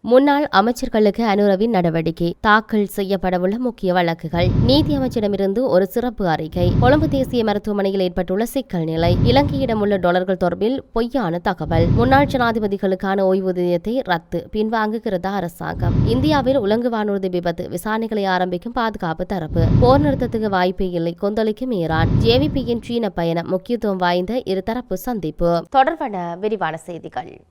முன்னாள் அமைச்சர்களுக்கு அனுரவின் நடவடிக்கை தாக்கல் செய்யப்படவுள்ள முக்கிய வழக்குகள். நீதி அமைச்சரிடமிருந்து ஒரு சிறப்பு அறிக்கை. கொழும்பு தேசிய மருத்துவமனையில் ஏற்பட்டுள்ள சிக்கல் நிலை. இலங்கையிடம் உள்ள டாலர்கள் தொடர்பில் பொய்யான தகவல். முன்னாள் ஜனாதிபதிகளுக்கான ஓய்வூதியத்தை ரத்து பின்வாங்குகிறதா அரசாங்கம். இந்தியாவில் உலங்கு வானூர்தி விபத்து விசாரணைகளை ஆரம்பிக்கும் பாதுகாப்பு தரப்பு. போர் நிறுத்தத்துக்கு வாய்ப்பே இல்லை கொந்தளிக்கும் ஈரான். ஜேவிபியின் சீன பயணம் முக்கியத்துவம் வாய்ந்த இருதரப்பு சந்திப்பு. தொடர்பான விரிவான செய்திகள்.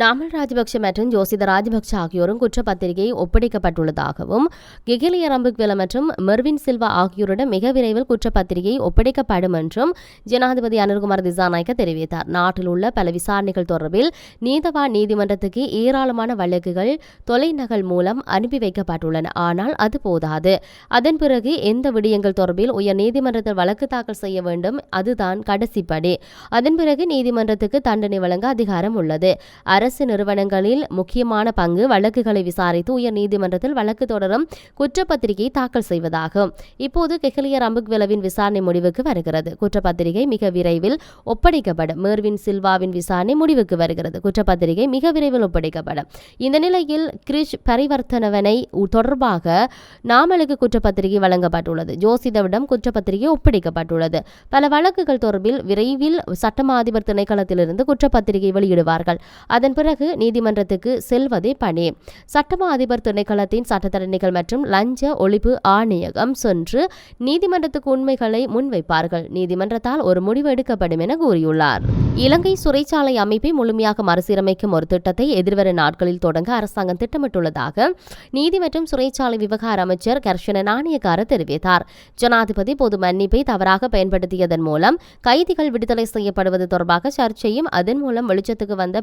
நாமல் ராஜபக்ஷ மற்றும் ஜோசித ராஜபக்ஷ ஆகியோரும் குற்றப்பத்திரிகை ஒப்படைக்கப்பட்டுள்ளதாகவும் கிகிலிய ரம்புக்வில மற்றும் மெர்வின் சில்வா ஆகியோரிடம் மிக விரைவில் குற்றப்பத்திரிகை ஒப்படைக்கப்படும் என்றும் ஜனாதிபதி அனுர்குமார் திசாநாயக்க தெரிவித்தார். நாட்டில் உள்ள பல விசாரணைகள் தொடர்பில் நீதவான் நீதிமன்றத்துக்கு ஏராளமான வழக்குகள் தொலைநகல் மூலம் அனுப்பி வைக்கப்பட்டுள்ளன. ஆனால் அது போதாது. அதன் பிறகு எந்த விடயங்கள் தொடர்பில் உயர் நீதிமன்றத்தில் வழக்கு தாக்கல் செய்ய வேண்டும் அதுதான் கடைசிப்படி அதன் பிறகு நீதிமன்றத்துக்கு தண்டனை வழங்க அதிகாரம் உள்ளது. அரசு நிறுவனங்களில் முக்கியமான பங்கு வழக்குகளை விசாரித்து உயர் நீதிமன்றத்தில் வழக்கு தொடரும் குற்றப்பத்திரிகை தாக்கல் செய்வதாகும். இப்போது கெஹலிய அம்புக்வெலவின் விசாரணை முடிவுக்கு வருகிறது. குற்றப்பத்திரிகை மிக விரைவில் ஒப்படைக்கப்படும். மேர்வின் சில்வாவின் விசாரணை முடிவுக்கு வருகிறது. குற்றப்பத்திரிகை மிக விரைவில் ஒப்படைக்கப்படும். இந்த நிலையில் கிரிஷ் பரிவர்த்தனவனை தொடர்பாக நாமலுக்கு குற்றப்பத்திரிகை வழங்கப்பட்டுள்ளது. ஜோசிதவிடம் குற்றப்பத்திரிகை ஒப்படைக்கப்பட்டுள்ளது. பல வழக்குகள் தொடர்பில் விரைவில் சட்டமா அதிபர் திணைக்களத்திலிருந்து குற்றப்பத்திரிகை வெளியிடுவார்கள். அதன் பிறகு நீதிமன்றத்துக்கு செல்வதே பணி. சட்டமா அதிபர் திணைக்களத்தின் சட்டத்தரணிகள் மற்றும் லஞ்ச ஒழிப்பு ஆணையகம் சென்று நீதிமன்றத்துக்கு உண்மைகளை முன்வைப்பார்கள். நீதிமன்றத்தால் ஒரு முடிவு எடுக்கப்படும் என கூறியுள்ளார். இலங்கை சிறைச்சாலை அமைப்பை முழுமையாக மறுசீரமைக்கும் ஒரு திட்டத்தை எதிர்வரும் நாட்களில் தொடங்க அரசாங்கம் திட்டமிட்டுள்ளதாக நீதி மற்றும் சிறைச்சாலை விவகார அமைச்சர் கர்ஷன நாணயக்கார தெரிவித்தார். ஜனாதிபதி பொது மன்னிப்பை தவறாக பயன்படுத்தியதன் மூலம் கைதிகள் விடுதலை செய்யப்படுவது தொடர்பாக சர்ச்சையும் அதன் மூலம் வெளிச்சத்துக்கு வந்த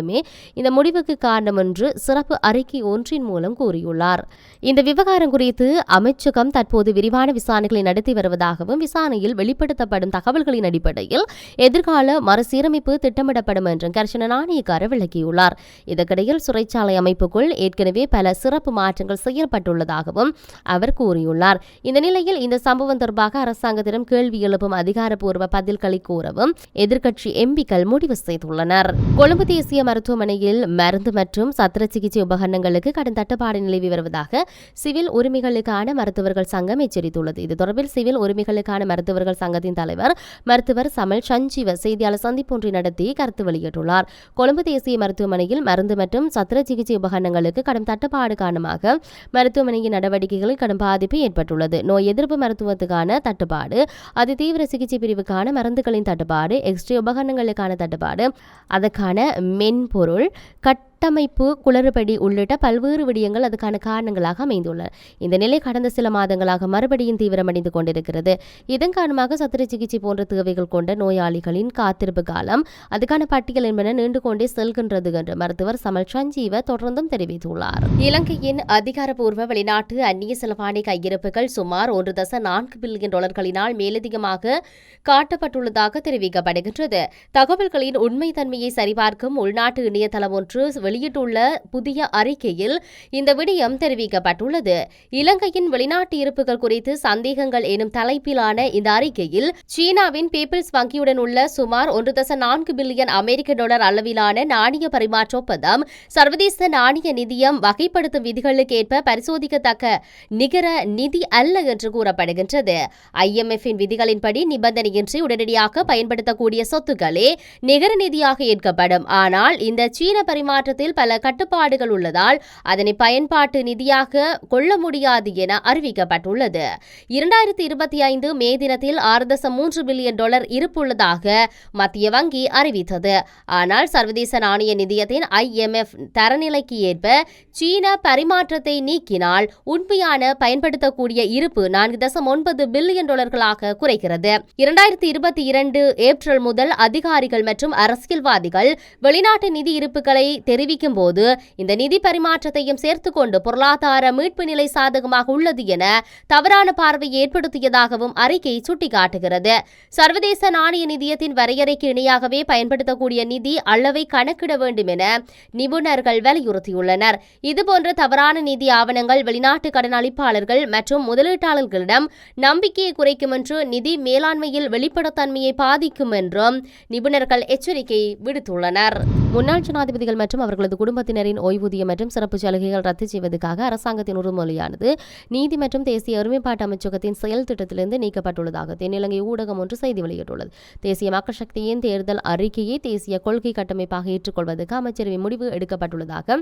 பிரச்சினைகளுமே இந்த முடிவுக்கு காரணம் என்று சிறப்பு அறிக்கை ஒன்றின் மூலம் கூறியுள்ளார். இந்த விவகாரம் குறித்து அமைச்சகம் தற்போது விரிவான விசாரணைகளை நடத்தி வருவதாகவும் விசாரணையில் வெளிப்படுத்தப்படும் தகவல்களின் அடிப்படையில் எதிர்கால மறுசீரமைப்பு திட்டமிடப்படும் என்றும் கர்ஷன நாணயக்கார விளக்கியுள்ளார். இதற்கிடையில் சிறைச்சாலை அமைப்புக்குள் ஏற்கனவே பல சிறப்பு மாற்றங்கள் செய்யப்பட்டுள்ளதாகவும் அவர் கூறியுள்ளார். இந்த நிலையில் இந்த சம்பவம் தொடர்பாக அரசாங்கத்திடம் கேள்வி எழுப்பும் அதிகாரப்பூர்வ பதில்களை கூறவும் எதிர்க்கட்சி எம்பிக்கள் முடிவு செய்துள்ளனர். கொழும்பு தேசிய மருத்துவமனையில் மருந்து மற்றும் சத்திர சிகிச்சை உபகரணங்களுக்கு கடும் தட்டுப்பாடு நிலவி வருவதாக சிவில் உரிமைகளுக்கான மருத்துவர்கள் சங்கம் எச்சரித்துள்ளது. இது தொடர்பில் சிவில் உரிமைகளுக்கான மருத்துவர்கள் சங்கத்தின் தலைவர் மருத்துவர் சமல் சஞ்சீவ செய்தியாளர் சந்திப்பு ஒன்றை நடத்தி கருத்து வெளியிட்டுள்ளார். கொழும்பு தேசிய மருத்துவமனையில் மருந்து மற்றும் சத்திர சிகிச்சை உபகரணங்களுக்கு கடும் தட்டுப்பாடு காரணமாக மருத்துவமனையின் நடவடிக்கைகளில் கடும் பாதிப்பு ஏற்பட்டுள்ளது. நோய் எதிர்ப்பு மருத்துவத்துக்கான தட்டுப்பாடு அதிதீவிர சிகிச்சை பிரிவுக்கான மருந்துகளின் தட்டுப்பாடு எக்ஸ்ரே உபகரணங்களுக்கான தட்டுப்பாடு அதற்கான மென் பொருள் கட் கட்டமைப்பு குளறுபடி உள்ளிட்ட பல்வேறு விடயங்கள் அதுக்கான காரணங்களாக அமைந்துள்ளன. இந்த நிலை கடந்த சில மாதங்களாக மறுபடியும் தீவிரமடைந்து கொண்டிருக்கிறது. இதன் காரணமாக சத்திர சிகிச்சை போன்ற தேவைகள் கொண்ட நோயாளிகளின் காத்திருப்பு காலம் அதுக்கான பட்டியல் என்பன நீண்டு கொண்டே செல்கின்றது என்று மருத்துவர் சமல் சஞ்சீவ தொடர்ந்தும் தெரிவித்துள்ளார். இலங்கையின் அதிகாரப்பூர்வ வெளிநாட்டு அந்நிய செலவாணி கையிருப்புகள் சுமார் ஒன்று தச நான்கு பில்லியன் டாலர்களினால் மேலதிகமாக காட்டப்பட்டுள்ளதாக தெரிவிக்கப்படுகின்றது. தகவல்களின் உண்மைத்தன்மையை சரிபார்க்கும் உள்நாட்டு இணையதளம் ஒன்று வெளியிட்டுள்ள புதிய அறிக்கையில் இந்த விடயம் தெரிவிக்கப்பட்டுள்ளது. இலங்கையின் வெளிநாட்டு இருப்புகள் குறித்து சந்தேகங்கள் எனும் தலைப்பிலான இந்த அறிக்கையில் சீனாவின் பீப்பிள்ஸ் வங்கியுடன் உள்ள சுமார் ஒன்று தச நான்கு பில்லியன் அமெரிக்க டாலர் அளவிலான நாணய பரிமாற்ற ஒப்பந்தம் சர்வதேச நாணய நிதியம் வகைப்படுத்தும் விதிகளுக்கு ஏற்ப பரிசோதிக்கத்தக்க நிகர நிதி அல்ல என்று கூறப்படுகின்றது. ஐஎம்எஃப்பின் விதிகளின்படி நிபந்தனையின்றி உடனடியாக பயன்படுத்தக்கூடிய சொத்துக்களே நிகர நிதியாக ஏற்கப்படும். ஆனால் இந்த சீன பரிமாற்றத்தில் பல கட்டுப்பாடுகள் உள்ளதால் அதனை பயன்பாட்டு நிதியாக கொள்ள முடியாது என அறிவிக்கப்பட்டுள்ளது. இரண்டாயிரத்தி இருபத்தி ஐந்து மே தினத்தில் ஆறு தசம் மூன்று பில்லியன் டாலர் இருப்புள்ளதாக மத்திய வங்கி அறிவித்தது. ஆனால் சர்வதேச நாணய நிதியத்தின் ஐஎம்எஃப் தரநிலைக்கு ஏற்ப சீன பரிமாற்றத்தை நீக்கினால் உண்மையான பயன்படுத்தக்கூடிய இருப்பு நான்கு தசம் ஒன்பது பில்லியன் டாலர்களாக குறைகிறது. இரண்டாயிரத்தி இருபத்தி இரண்டு ஏப்ரல் முதல் அதிகாரிகள் மற்றும் அரசியல்வாதிகள் வெளிநாட்டு நிதி இருப்புகளை தெரிவி தெரிவிக்கும் போது இந்த நிதி பரிமாற்றத்தையும் சேர்த்துக்கொண்டு பொருளாதார மீட்பு நிலை சாதகமாக உள்ளது என தவறான பார்வை ஏற்படுத்தியதாகவும் அறிக்கை சுட்டிக்காட்டுகிறது. சர்வதேச நாணய நிதியத்தின் வரையறைக்கு இணையாகவே பயன்படுத்தக்கூடிய நிதி அளவை கணக்கிட வேண்டும் என நிபுணர்கள் வலியுறுத்தியுள்ளனர். இதுபோன்ற தவறான நிதி ஆவணங்கள் வெளிநாட்டு கடனளிப்பாளர்கள் மற்றும் முதலீட்டாளர்களிடம் நம்பிக்கையை குறைக்கும் என்று நிதி மேலாண்மையில் வெளிப்படத்தன்மையை பாதிக்கும் என்றும் நிபுணர்கள் எச்சரிக்கை விடுத்துள்ளனர். முன்னாள் ஜனாதிபதிகள் மற்றும் அவர்கள் அவர்களது குடும்பத்தினரின் ஓய்வூதியம் மற்றும் சிறப்பு சலுகைகள் ரத்து செய்வதற்காக அரசாங்கத்தின் உறுமொழியானது நீதி மற்றும் தேசிய ஒருமைப்பாட்டு அமைச்சகத்தின் செயல் திட்டத்திலிருந்து நீக்கப்பட்டுள்ளதாக தென்னிலங்கை ஊடகம் ஒன்று செய்தி வெளியிட்டுள்ளது. தேசிய மக்கள் சக்தியின் தேர்தல் அறிக்கையை தேசிய கொள்கை கட்டமைப்பாக ஏற்றுக்கொள்வதற்கு அமைச்சரவை முடிவு எடுக்கப்பட்டுள்ளதாக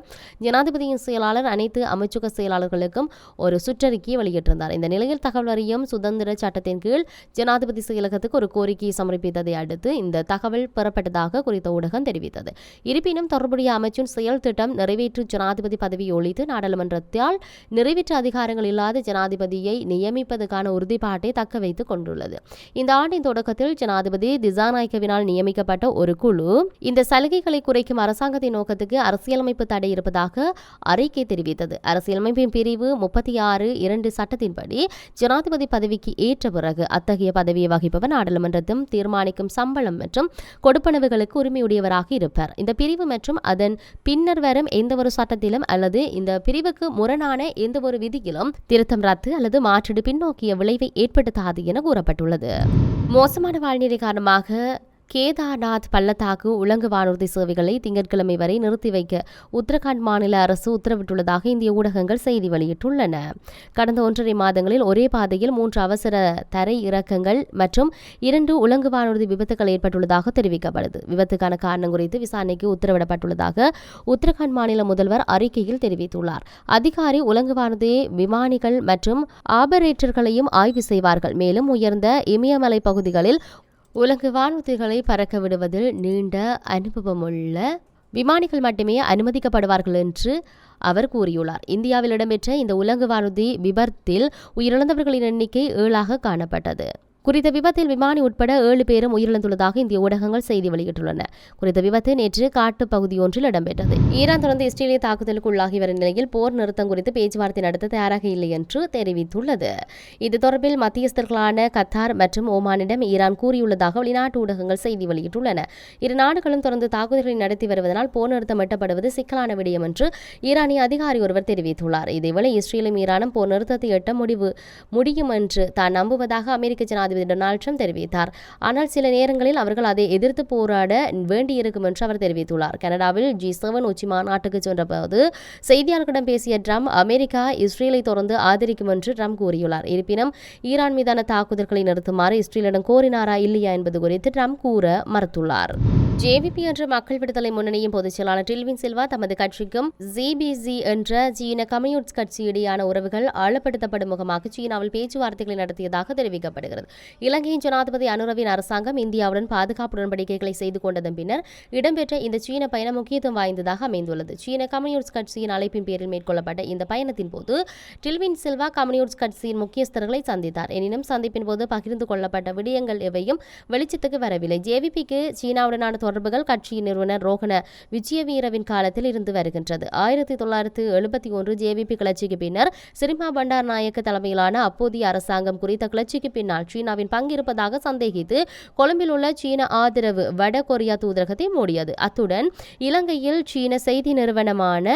ஜனாதிபதியின் செயலாளர் அனைத்து அமைச்சக செயலாளர்களுக்கும் ஒரு சுற்றறிக்கையை வெளியிட்டிருந்தார். இந்த நிலையில் தகவல் அறியும் சுதந்திர சட்டத்தின் கீழ் ஜனாதிபதி செயலகத்துக்கு ஒரு கோரிக்கையை சமர்ப்பித்ததை அடுத்து இந்த தகவல் பெறப்பட்டதாக குறித்த ஊடகம் தெரிவித்தது. இருப்பினும் தொடர்புடைய அமைச்சின் செயல் திட்டம் நிறைவேற்று ஜனாதிபதி பதவி ஒழித்து நாடாளுமன்றத்தால் நிறைவேற்ற அதிகாரங்கள் இல்லாத ஜனாதிபதியை நியமிப்பதற்கான உறுதிப்பாட்டை தக்க வைத்துக் கொண்டுள்ளது. இந்த ஆண்டின் தொடக்கத்தில் ஜனாதிபதி திசாநாயக்கவினால் நியமிக்கப்பட்ட ஒரு குழு இந்த சலுகைகளை குறைக்கும் அரசாங்கத்தின் நோக்கத்துக்கு அரசியலமைப்பு தடை இருப்பதாக அறிக்கை தெரிவித்தது. அரசியலமைப்பின் பிரிவு முப்பத்தி ஆறு இரண்டு சட்டத்தின்படி ஜனாதிபதி பதவிக்கு ஏற்ற பிறகு அத்தகைய பதவியை வகிப்பவர் நாடாளுமன்றத்தும் தீர்மானிக்கும் சம்பளம் மற்றும் கொடுப்பனவுகளுக்கு உரிமையுடையவராக இருப்பார். இந்த பிரிவு மற்றும் அதன் பின்னர் வரும் எந்த ஒரு சட்டத்திலும் அல்லது இந்த பிரிவுக்கு முரணான எந்த ஒரு விதியிலும் திருத்தம் ரத்து அல்லது மாற்றீடு பின்னோக்கிய விளைவை ஏற்படுத்தாது என கூறப்பட்டுள்ளது. மோசமான வாழ்நிலை காரணமாக கேதார்நாத் பள்ளத்தாக்கு உலங்கு வானூர்தி சேவைகளை திங்கட்கிழமை வரை நிறுத்தி வைக்க உத்தரகாண்ட் மாநில அரசு உத்தரவிட்டுள்ளதாக இந்திய ஊடகங்கள் செய்தி வெளியிட்டுள்ளன. கடந்த ஒன்றரை மாதங்களில் ஒரே பாதையில் மூன்று அவசர தரை இறக்கங்கள் மற்றும் இரண்டு உலங்கு வானூர்தி விபத்துகள் ஏற்பட்டுள்ளதாக தெரிவிக்கப்படுது. விபத்துக்கான காரணம் குறித்து விசாரணைக்கு உத்தரவிடப்பட்டுள்ளதாக உத்தரகாண்ட் மாநில முதல்வர் அறிக்கையில் தெரிவித்துள்ளார். அதிகாரி உலங்கு வானூர்தி விமானிகள் மற்றும் ஆபரேட்டர்களையும் ஆய்வு செய்வார்கள். மேலும் உயர்ந்த இமயமலை பகுதிகளில் உலகு வானூர்திகளை பறக்க விடுவதில் நீண்ட அனுபவமுள்ள விமானிகள் மட்டுமே அனுமதிக்கப்படுவார்கள் என்று அவர் கூறியுள்ளார். இந்தியாவில் இடம்பெற்ற இந்த உலங்கு வானூர்தி விபத்தில் உயிரிழந்தவர்களின் எண்ணிக்கை ஏழாக காணப்பட்டது. குறித்த விபத்தில் விமானி உட்பட ஏழு பேரும் உயிரிழந்துள்ளதாக இந்திய ஊடகங்கள் செய்தி வெளியிட்டுள்ளன. குறித்த விபத்து நேற்று காட்டு பகுதி ஒன்றில் இடம்பெற்றது. ஈரான் தொடர்ந்து இஸ்ரேலிய தாக்குதலுக்கு உள்ளாகி வரும் நிலையில் போர் நிறுத்தம் குறித்து பேச்சுவார்த்தை நடத்த தயாராக இல்லை என்று தெரிவித்துள்ளது. இது தொடர்பில் மத்தியஸ்தர்களான கத்தார் மற்றும் ஓமானிடம் ஈரான் கூறியுள்ளதாக வெளிநாட்டு ஊடகங்கள் செய்தி வெளியிட்டுள்ளன. இரு நாடுகளும் தொடர்ந்து தாக்குதல்களை நடத்தி வருவதனால் போர் நிறுத்தம் எட்டப்படுவது சிக்கலான விடயம் என்று ஈரானிய அதிகாரி ஒருவர் தெரிவித்துள்ளார். இதேவேளை இஸ்ரேலும் ஈரானும் போர் நிறுத்தத்தை எட்ட முடிவு முடியும் என்று தான் நம்புவதாக அமெரிக்க ஜனாதிபதி டொனால்ட் ட்ரம்ப் தெரிவித்தார். ஆனால் சில நேரங்களில் அவர்கள் அதை எதிர்த்து போராட வேண்டியிருக்கும் என்று அவர் தெரிவித்துள்ளார். கனடாவில் ஜி செவன் உச்சி மாநாட்டுக்கு சென்றபோது செய்தியாளர்களிடம் பேசிய ட்ரம்ப் அமெரிக்கா இஸ்ரேலை தொடர்ந்து ஆதரிக்கும் என்று ட்ரம்ப் கூறியுள்ளார். இருப்பினும் ஈரான் மீதான தாக்குதல்களை நிறுத்துமாறு இஸ்ரேலிடம் கோரினாரா இல்லையா என்பது குறித்து ட்ரம்ப் கூற மறுத்துள்ளார். ஜேவிபி என்ற மக்கள் விடுதலை முன்னணியின் பொதுச் செயலாளர் டில்வின் சில்வா தமது கட்சிக்கும் ஜிபிசி என்ற சீன கம்யூனிஸ்ட் கட்சி இடையான உறவுகள் ஆழப்படுத்தப்படும் முகமாக சீனாவில் பேச்சுவார்த்தைகளை நடத்தியதாக தெரிவிக்கப்படுகிறது. இலங்கையின் ஜனாதிபதி அனுரவின் அரசாங்கம் இந்தியாவுடன் பாதுகாப்பு உடன்படிக்கைகளை செய்து கொண்டதன் பின்னர் இடம்பெற்ற இந்த சீன பயணம் முக்கியத்துவம் வாய்ந்ததாக அமைந்துள்ளது. சீன கம்யூனிஸ்ட் கட்சியின் அழைப்பின் பேரில் மேற்கொள்ளப்பட்ட இந்த பயணத்தின் போது டில்வின் சில்வா கம்யூனிஸ்ட் கட்சியின் முக்கியஸ்தர்களை சந்தித்தார். எனினும் சந்திப்பின் போது பகிர்ந்து கொள்ளப்பட்ட விடயங்கள் எவையும் வெளிச்சத்துக்கு வரவில்லை. ஜேவிபிக்கு சீனாவுடனான தொடர்புகள் கட்சியின் நிறுவனர் ரோகண விஜயவீரவின் காலத்தில் இருந்து வருகின்றது. ஆயிரத்தி தொள்ளாயிரத்து எழுபத்தி ஒன்று ஜேவிபி கிளர்ச்சிக்கு பின்னர் சிரிமா பண்டார் நாயக்க தலைமையிலான அப்போதைய அரசாங்கம் குறித்த கிளர்ச்சிக்கு பின்னால் சீனாவின் பங்கு இருப்பதாக சந்தேகித்து கொழும்பில் உள்ள சீன ஆதரவு வட கொரியா தூதரகத்தை மூடியது. அத்துடன் இலங்கையில் சீன செய்தி நிறுவனமான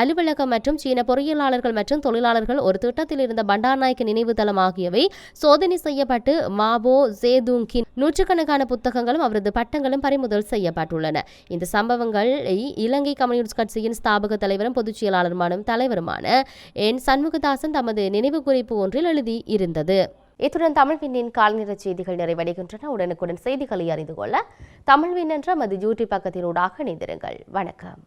அலுவலகம் மற்றும் சீன பொறியியலாளர்கள் மற்றும் தொழிலாளர்கள் ஒரு திட்டத்தில் இருந்த பண்டார் நாயக்க நினைவு தளம் ஆகியவை சோதனை செய்யப்பட்டு மாபோ ஜேதுங்கின் நூற்றுக்கணக்கான புத்தகங்களும் அவரது பட்டங்களும் பறிமுதல் செய்யப்பட்டுள்ளன. இந்த சம்பவங்களை இலங்கை கம்யூனிஸ்ட் கட்சியின் ஸ்தாபக தலைவரும் பொதுச் செயலாளருமான தலைவருமான என் சண்முகதாசன் தமது நினைவு குறிப்பு ஒன்றில் எழுதி இருந்தது. இத்துடன் தமிழ் விண்ணின் கால்நிற செய்திகள் நிறைவடைகின்றன. உடனுக்குடன் செய்திகளை அறிந்து கொள்ள தமிழ் விண் என்ற மது யூடியூப் பக்கத்தினூடாக இணைந்திருங்கள். வணக்கம்.